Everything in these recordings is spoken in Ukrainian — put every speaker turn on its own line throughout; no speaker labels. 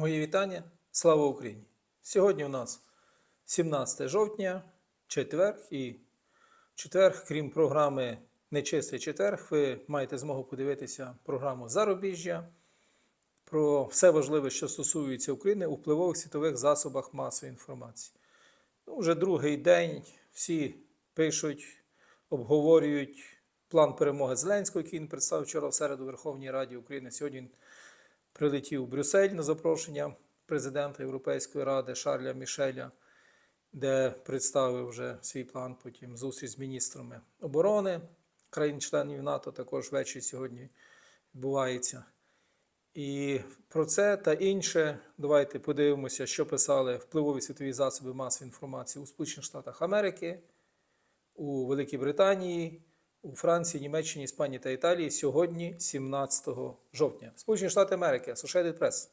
Мої вітання. Слава Україні! Сьогодні у нас 17 жовтня, четверг, і в четверг, крім програми Нечистий четверг, ви маєте змогу подивитися програму Зарубіжжя про все важливе, що стосується України у впливових світових засобах масової інформації. Ну, вже другий день всі пишуть, обговорюють план перемоги Зеленського, який він представив вчора в середу Верховній Раді України. Сьогодні прилетів у Брюссель на запрошення президента Європейської ради Шарля Мішеля, де представив вже свій план. Потім зустріч з міністрами оборони країн-членів НАТО також ввечері сьогодні відбувається. І про це та інше давайте подивимося, що писали впливові світові засоби масової інформації у Сполучених Штатах Америки, у Великій Британії, у Франції, Німеччині, Іспанії та Італії сьогодні, 17 жовтня. Сполучені Штати Америки, Associated Press.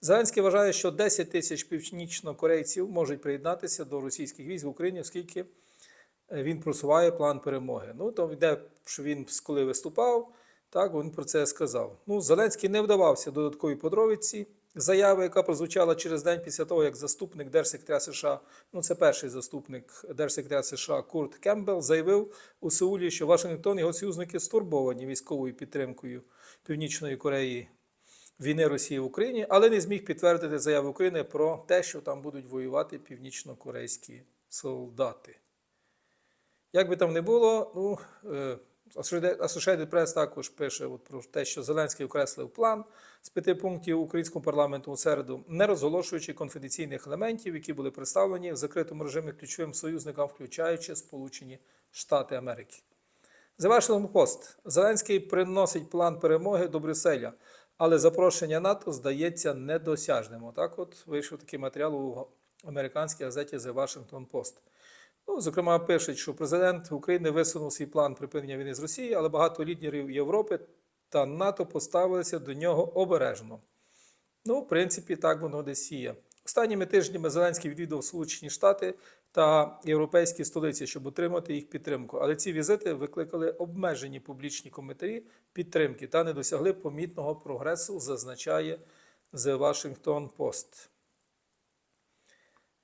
Зеленський вважає, що 10 тисяч північнокорейців можуть приєднатися до російських військ в Україні, оскільки е, він просуває план перемоги. Ну, то йде, що він коли виступав, так він про це сказав. Ну, Зеленський не вдавався до додаткової подробиці. Заяви, яка прозвучала через день після того, як заступник держсекретаря США, ну це перший заступник держсекретаря США Курт Кембел, заявив у Сеулі, що Вашингтон і його союзники стурбовані військовою підтримкою Північної Кореї війни Росії в Україні, але не зміг підтвердити заяви України про те, що там будуть воювати північно-корейські солдати. Як би там не було, ну, е, Associated Press також пише от про те, що Зеленський окреслив план з п'яти пунктів українського парламенту у середу, не розголошуючи конфіденційних елементів, які були представлені в закритому режимі ключовим союзникам, включаючи Сполучені Штати Америки. The Washington. Зеленський приносить план перемоги до Брюсселя, але запрошення НАТО здається недосяжним. Отак от вийшов такий матеріал у американській газеті The Washington Post. Ну, зокрема, пишуть, що президент України висунув свій план припинення війни з Росією, але багато лідерів Європи та НАТО поставилися до нього обережно. Ну, в принципі, так воно десь є. Останніми тижнями Зеленський відвідав Сполучені Штати та європейські столиці, щоб отримати їх підтримку. Але ці візити викликали обмежені публічні коментарі підтримки та не досягли помітного прогресу, зазначає The Washington Post.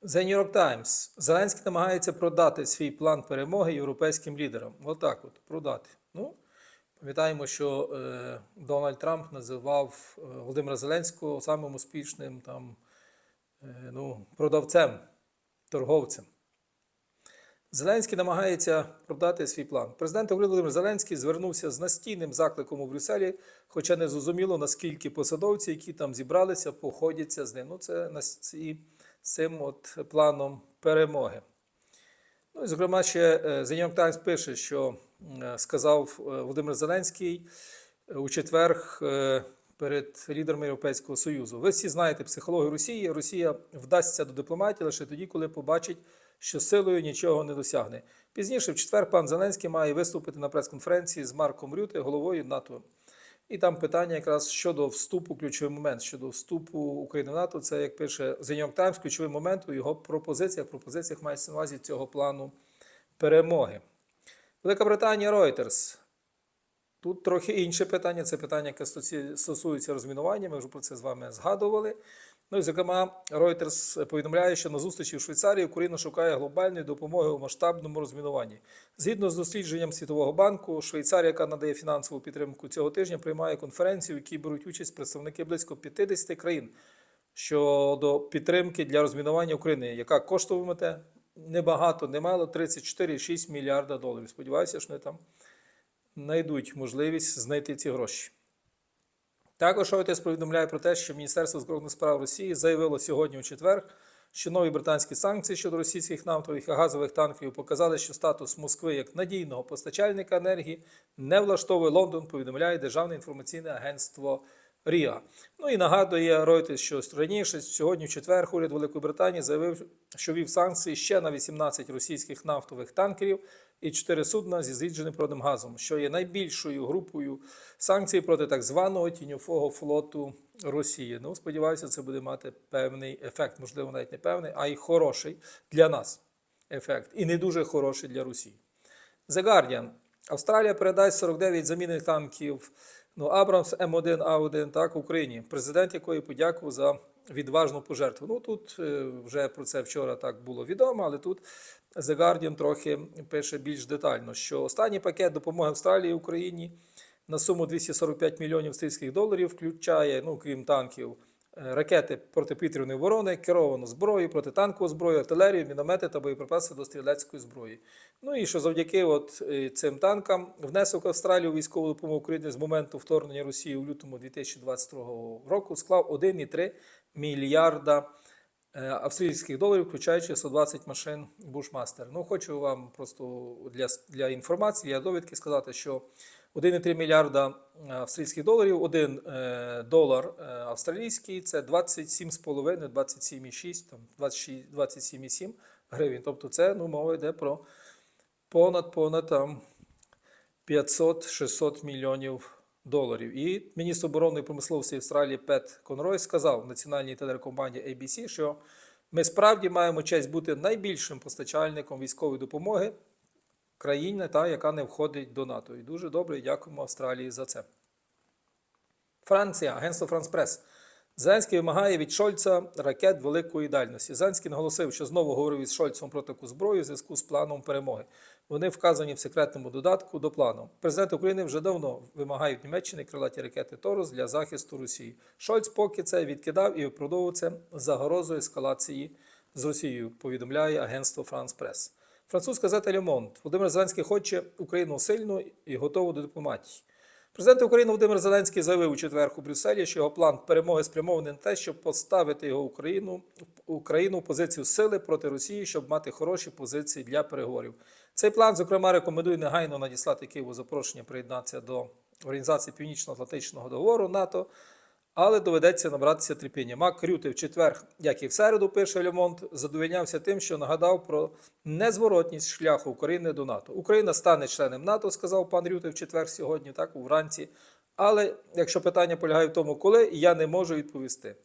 The New York Times. Зеленський намагається продати свій план перемоги європейським лідерам. Отак от, продати. Ну, пам'ятаємо, що е, Дональд Трамп називав е, Володимира Зеленського самим успішним там, е, ну, продавцем, торговцем. Зеленський намагається продати свій план. Президент Володимир Зеленський звернувся з настійним закликом у Брюсселі, хоча не зрозуміло, наскільки посадовці, які там зібралися, походяться з ним. Ну, це на ці цим от планом перемоги. Ну і, зокрема, ще е, The New York Times пише, що е, сказав е, Володимир Зеленський у четверг перед лідерами Європейського Союзу. Ви всі знаєте психологію Росії. Росія вдасться до дипломатії лише тоді, коли побачить, що силою нічого не досягне. Пізніше, в четвер, пан Зеленський має виступити на прес-конференції з Марком Рюте, головою НАТО. І там питання якраз щодо вступу, ключовий момент щодо вступу України в НАТО. Це як пише The New York Times, ключовий момент у його пропозиціях. Пропозиціях мається на увазі цього плану перемоги. Велика Британія Reuters. Тут трохи інше питання. Це питання, яке стосується розмінування. Ми вже про це з вами згадували. Ну і зокрема, Reuters повідомляє, що на зустрічі в Швейцарії Україна шукає глобальної допомоги у масштабному розмінуванні. Згідно з дослідженням Світового банку, Швейцарія, яка надає фінансову підтримку цього тижня, приймає конференцію, в якій беруть участь представники близько 50 країн щодо підтримки для розмінування України, яка коштуватиме небагато, немало 34,6 мільярда доларів. Сподіваюся, що вони там знайдуть можливість знайти ці гроші. Також Reuters повідомляє про те, що Міністерство закордонних справ Росії заявило сьогодні у четвер, що нові британські санкції щодо російських нафтових і газових танкерів показали, що статус Москви як надійного постачальника енергії не влаштовує. Лондон, повідомляє Державне інформаційне агентство Ріа. Ну і нагадує Reuters, що раніше сьогодні, в четвер, уряд Великої Британії заявив, що вів санкції ще на 18 російських нафтових танкерів і 4 судна зі зрідженим природним газом, що є найбільшою групою санкцій проти так званого тіньового флоту Росії. Ну, сподіваюся, це буде мати певний ефект, можливо, навіть не певний, а й хороший для нас ефект, і не дуже хороший для Росії. The Guardian. Австралія передасть 49 замінних танків Ну, Абрамс М1А1 так, Україні, президент якої подякував за відважну пожертву. Ну тут е, вже про це вчора так було відомо, але тут The Guardian трохи пише більш детально, що останній пакет допомоги Австралії Україні на суму 245 мільйонів австрійських доларів включає, ну крім танків, ракети протиповітряної оборони, керовану зброю, протитанкову зброю, артилерію, міномети та боєприпаси до стрілецької зброї. Ну і що завдяки от е, цим танкам внесок Австралії у військову допомогу України з моменту вторгнення Росії у лютому 2022 року склав 1,3 мільярда е, австрійських доларів, включаючи 120 машин Bushmaster. Ну, хочу вам просто для, для інформації, для довідки сказати, що 1,3 мільярда австрійських доларів, 1 е, долар е, австралійський це 27,5, 27,6, там 26, 27,7 гривень. Тобто це ну, мова йде про понад понад там 500-600 мільйонів доларів. І міністр оборонної промисловості Австралії Пет Конрой сказав національній телекомпанії ABC, що ми справді маємо честь бути найбільшим постачальником військової допомоги країни, та, яка не входить до НАТО. І дуже добре дякуємо Австралії за це. Франція, агентство Франс Прес. Зеленський вимагає від Шольца ракет великої дальності. Зеленський наголосив, що знову говорив із Шольцем про таку зброю в зв'язку з планом перемоги. Вони вказані в секретному додатку до плану. Президент України вже давно вимагає від Німеччини крилаті ракети Торус для захисту Росії. Шольц поки це відкидав і виправдовував це загрозою ескалації з Росією. Повідомляє агентство Франс Прес. Французька газета Лемонт. Володимир Зеленський хоче Україну сильну і готову до дипломатії. Президент України Володимир Зеленський заявив у четвер у Брюсселі, що його план перемоги спрямований на те, щоб поставити його Україну Україну в позицію сили проти Росії, щоб мати хороші позиції для переговорів. Цей план, зокрема, рекомендує негайно надіслати Києву запрошення приєднатися до Організації Північно-Атлантичного договору НАТО, але доведеться набратися терпіння. Мак Рюти в четвер, як і в середу, пише Лемонт, задовольнявся тим, що нагадав про незворотність шляху України до НАТО. Україна стане членом НАТО, сказав пан Рюти в четвер сьогодні, так вранці. Але якщо питання полягає в тому, коли, я не можу відповісти.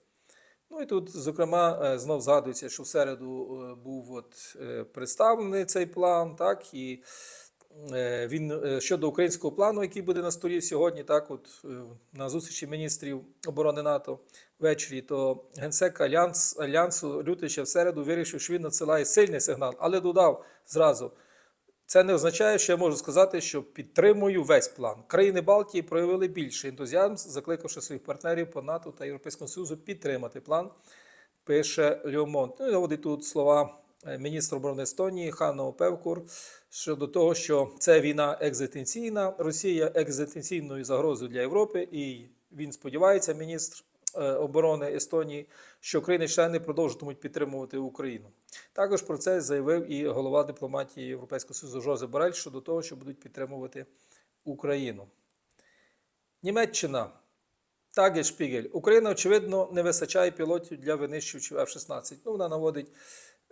Ну і тут, зокрема, е, знов згадується, що в середу е, був от е, представлений цей план, так і він е, щодо українського плану, який буде на столі сьогодні, так, от е, на зустрічі міністрів оборони НАТО ввечері, то генсек Альянс, Альянсу Лютий ще в середу вирішив, що він надсилає сильний сигнал, але додав зразу. Це не означає, що я можу сказати, що підтримую весь план. Країни Балтії проявили більший ентузіазм, закликавши своїх партнерів по НАТО та Європейському Союзу підтримати план, пише Льомонт. Ну і тут слова е, міністра оборони Естонії Ханно Певкур щодо того, що це війна екзистенційна, Росія екзистенційною загрозою для Європи, і він сподівається, міністр е, оборони Естонії, що країни-члени продовжуватимуть підтримувати Україну. Також про це заявив і голова дипломатії Європейського Союзу Жозе Борель щодо того, що будуть підтримувати Україну. Німеччина. Шпігель. Україна, очевидно, не вистачає пілотів для винищувачів F-16. Ну, вона наводить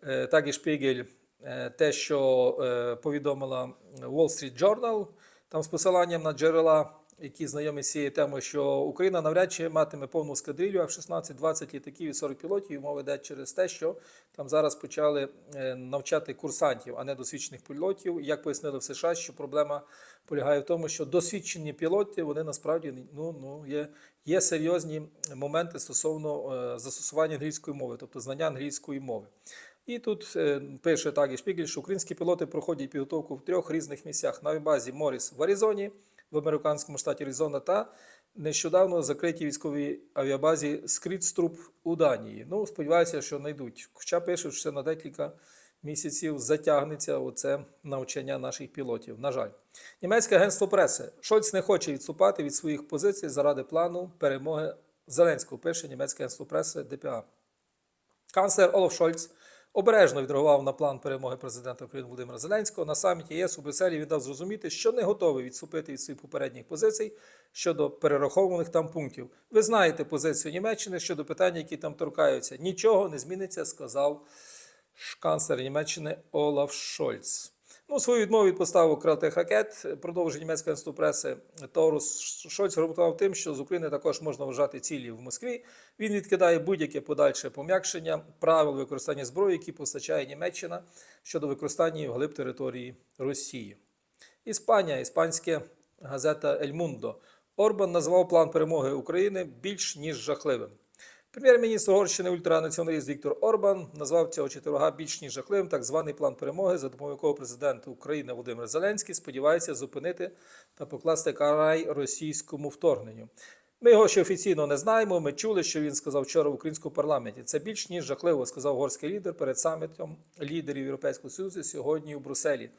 е, Таге Шпігель е, те, що е, повідомила Wall Street Journal, там з посиланням на джерела, які знайомі з цією темою, що Україна навряд чи матиме повну скадрилью F-16, 20 літаків і 40 пілотів. І мова йде через те, що там зараз почали навчати курсантів, а не досвідчених пілотів. Як пояснили в США, що проблема полягає в тому, що досвідчені пілоти вони насправді ну, ну, є, є серйозні моменти стосовно застосування англійської мови, тобто знання англійської мови. І тут е, пише так і Шпігель, що українські пілоти проходять підготовку в трьох різних місцях на базі Моріс в Аризоні, в американському штаті Аризона та нещодавно закритій військовій авіабазі Скрітструп у Данії. Ну, сподіваюся, що знайдуть. Хоча пишуть, що на декілька місяців затягнеться оце навчання наших пілотів. На жаль, німецьке агентство преси Шольц не хоче відступати від своїх позицій заради плану перемоги Зеленського. Пише німецьке агентство преси ДПА. Канцлер Олаф Шольц обережно відреагував на план перемоги президента України Володимира Зеленського. На саміті ЄС у Брюсселі він дав зрозуміти, що не готовий відступити від своїх попередніх позицій щодо перерахованих там пунктів. Ви знаєте позицію Німеччини щодо питань, які там торкаються. Нічого не зміниться, сказав канцлер Німеччини Олаф Шольц. Ну, свою відмову від поставок крилатих ракет продовжує німецька агентство преси Торус Шольц аргументував тим, що з України також можна вважати цілі в Москві. Він відкидає будь-яке подальше пом'якшення правил використання зброї, які постачає Німеччина щодо використання вглиб території Росії. Іспанія, іспанська газета Ель Мундо. Орбан назвав план перемоги України більш ніж жахливим. Прем'єр-міністр Угорщини ультранаціоналіст Віктор Орбан назвав цього четверга більш ніж жахливим так званий план перемоги, за допомогою якого президент України Володимир Зеленський сподівається зупинити та покласти край російському вторгненню. Ми його ще офіційно не знаємо. Ми чули, що він сказав вчора в українському парламенті. Це більш ніж жахливо, сказав горський лідер перед самітом лідерів Європейського Союзу сьогодні у Брюсселі,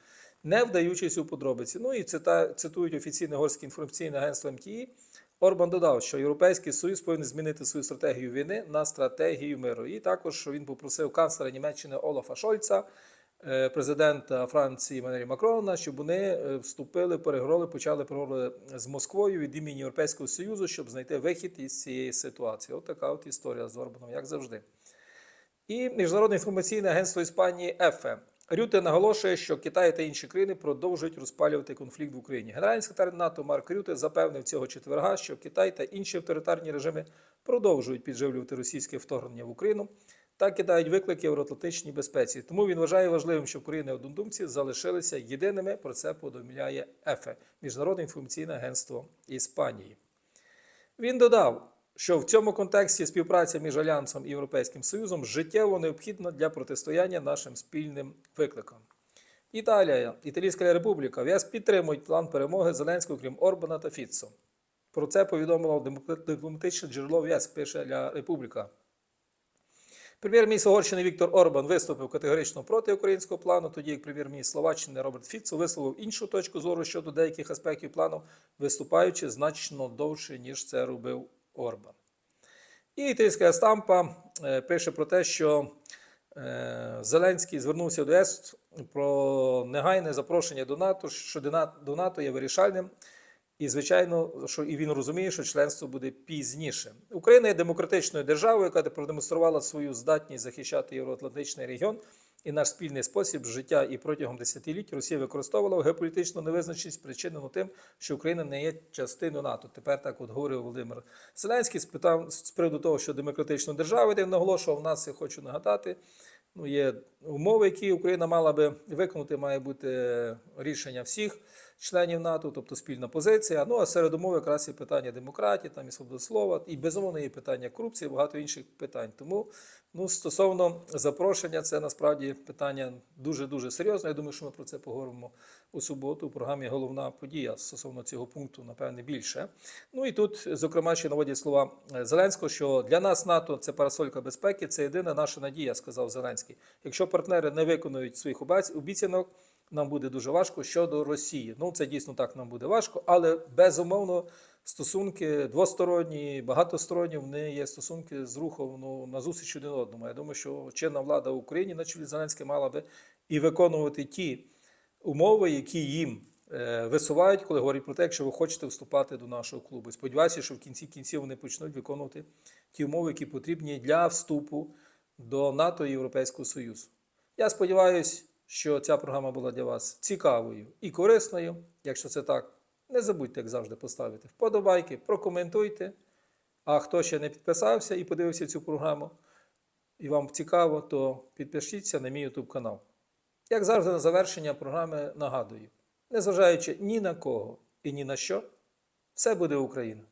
не вдаючись у подробиці. Ну і цитують офіційне горське інформаційне агентство МТІ. Орбан додав, що Європейський Союз повинен змінити свою стратегію війни на стратегію миру. І також він попросив канцлера Німеччини Олафа Шольца, е, президента Франції Манері Макрона, щоб вони е, вступили, переговори, почали переговори з Москвою від імені Європейського Союзу, щоб знайти вихід із цієї ситуації. От така от історія з Орбаном, як завжди. І Міжнародне інформаційне агентство Іспанії ЕФЕ. Рюте наголошує, що Китай та інші країни продовжують розпалювати конфлікт в Україні. Генеральний секретар НАТО Марк Рюте запевнив цього четверга, що Китай та інші авторитарні режими продовжують підживлювати російське вторгнення в Україну та кидають виклики євроатлантичній безпеці. Тому він вважає важливим, щоб країни однодумці залишилися єдиними. Про це повідомляє ЕФЕ Міжнародне інформаційне агентство Іспанії. Він додав, що в цьому контексті співпраця між Альянсом і Європейським Союзом життєво необхідна для протистояння нашим спільним викликам. Італія, Італійська Республіка, ВС підтримують план перемоги Зеленського, крім Орбана та Фіцо. Про це повідомило дипломатичне джерело ВС, пише Ля Републіка. Прем'єр-міністр Угорщини Віктор Орбан виступив категорично проти українського плану, тоді як прем'єр-міністр Словаччини Роберт Фіцо висловив іншу точку зору щодо деяких аспектів плану, виступаючи значно довше, ніж це робив Орбан. І італійська стампа е, пише про те, що е, Зеленський звернувся до ЄС про негайне запрошення до НАТО, що до НАТО є вирішальним. І, звичайно, що і він розуміє, що членство буде пізніше. Україна є демократичною державою, яка продемонструвала свою здатність захищати євроатлантичний регіон і наш спільний спосіб життя. І протягом десятиліть Росія використовувала геополітичну невизначеність, причинену тим, що Україна не є частиною НАТО. Тепер так от говорив Володимир Зеленський. Спитав з приводу того, що демократична держава, де наголошував, нас я хочу нагадати. Ну, є умови, які Україна мала би виконати, має бути рішення всіх членів НАТО, тобто спільна позиція. Ну а серед умов якраз і питання демократії, там і свободи слова, і безумовно є питання корупції, багато інших питань. Тому ну, стосовно запрошення, це насправді питання дуже дуже серйозне. Я думаю, що ми про це поговоримо у суботу. У програмі головна подія стосовно цього пункту, напевне, більше. Ну і тут, зокрема, ще наводять слова е, Зеленського, що для нас НАТО це парасолька безпеки, це єдина наша надія, сказав Зеленський. Якщо партнери не виконують своїх обіцянок, нам буде дуже важко щодо Росії. Ну, це дійсно так нам буде важко, але безумовно стосунки двосторонні, багатосторонні, вони є стосунки з рухом ну, на зустріч один одному. Я думаю, що чинна влада в Україні на чолі Зеленський мала би і виконувати ті умови, які їм е, висувають, коли говорять про те, якщо ви хочете вступати до нашого клубу. Сподіваюся, що в кінці кінців вони почнуть виконувати ті умови, які потрібні для вступу до НАТО і Європейського Союзу. Я сподіваюся, що ця програма була для вас цікавою і корисною. Якщо це так, не забудьте, як завжди, поставити вподобайки, прокоментуйте. А хто ще не підписався і подивився цю програму, і вам цікаво, то підпишіться на мій YouTube канал. Як завжди, на завершення програми нагадую: незважаючи ні на кого і ні на що, все буде Україна.